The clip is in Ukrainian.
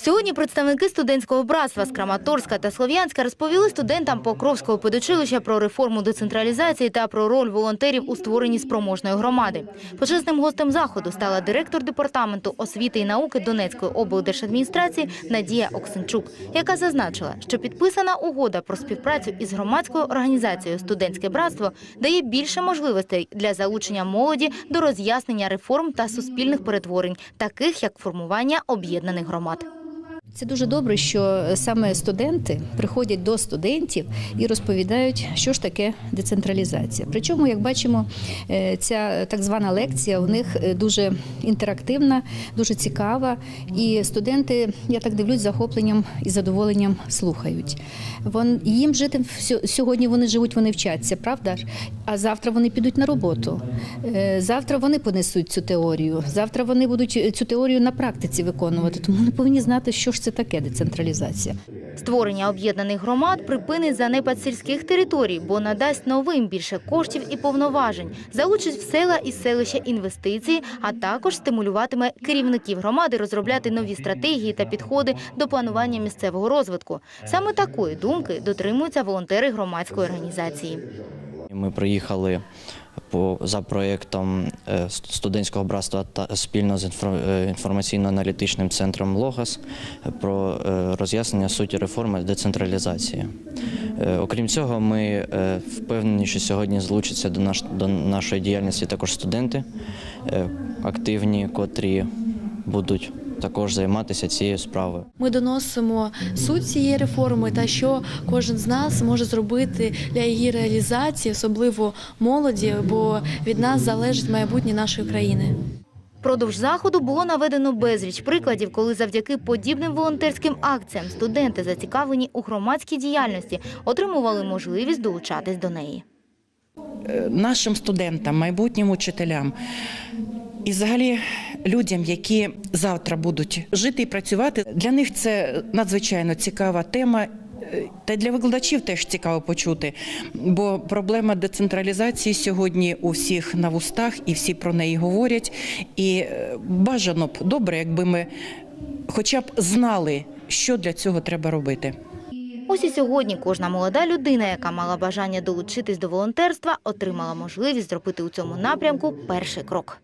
Сьогодні представники студентського братства з Краматорська та Слов'янська розповіли студентам Покровського педучилища про реформу децентралізації та про роль волонтерів у створенні спроможної громади. Почесним гостем заходу стала директор департаменту освіти і науки Донецької облдержадміністрації Надія Оксенчук, яка зазначила, що підписана угода про співпрацю із громадською організацією Студентське братство дає більше можливостей для залучення молоді до роз'яснення реформ та суспільних перетворень, таких як формування об'єднаних громад. Це дуже добре, що саме студенти приходять до студентів і розповідають, що ж таке децентралізація. Причому, як бачимо, е, ця так звана лекція у них е, дуже інтерактивна, дуже цікава. І студенти, я так дивлюсь, захопленням і задоволенням слухають. Вон їм жити сьогодні. Вони живуть, вони вчаться, правда? А завтра вони підуть на роботу. Е, Завтра вони понесуть цю теорію. Завтра вони будуть цю теорію на практиці виконувати. Тому вони повинні знати, що ж це таке децентралізація. Створення об'єднаних громад припинить занепад сільських територій, бо надасть новим більше коштів і повноважень, залучить в села і селища інвестиції, а також стимулюватиме керівників громади розробляти нові стратегії та підходи до планування місцевого розвитку. Саме такої думки дотримуються волонтери громадської організації. Ми приїхали по за проєктом е, студентського братства та спільно з е, інформаційно-аналітичним центром Логос про е, роз'яснення суті реформи децентралізації. Окрім цього, ми впевнені, що сьогодні злучаться до, наш, до нашої діяльності також студенти активні, котрі будуть також займатися цією справою. Ми доносимо суть цієї реформи та що кожен з нас може зробити для її реалізації, особливо молоді, бо від нас залежить майбутнє нашої країни. Продовж заходу було наведено безліч прикладів, коли завдяки подібним волонтерським акціям студенти, зацікавлені у громадській діяльності, отримували можливість долучатись до неї. нашим студентам, майбутнім учителям і взагалі людям, які завтра будуть жити і працювати. Для них це надзвичайно цікава тема. Та для викладачів теж цікаво почути, бо проблема децентралізації сьогодні у всіх на вустах, і всі про неї говорять. І е, бажано б добре, якби ми хоча б знали, що для цього треба робити. Ось і сьогодні кожна молода людина, яка мала бажання долучитись до волонтерства, отримала можливість зробити у цьому напрямку перший крок.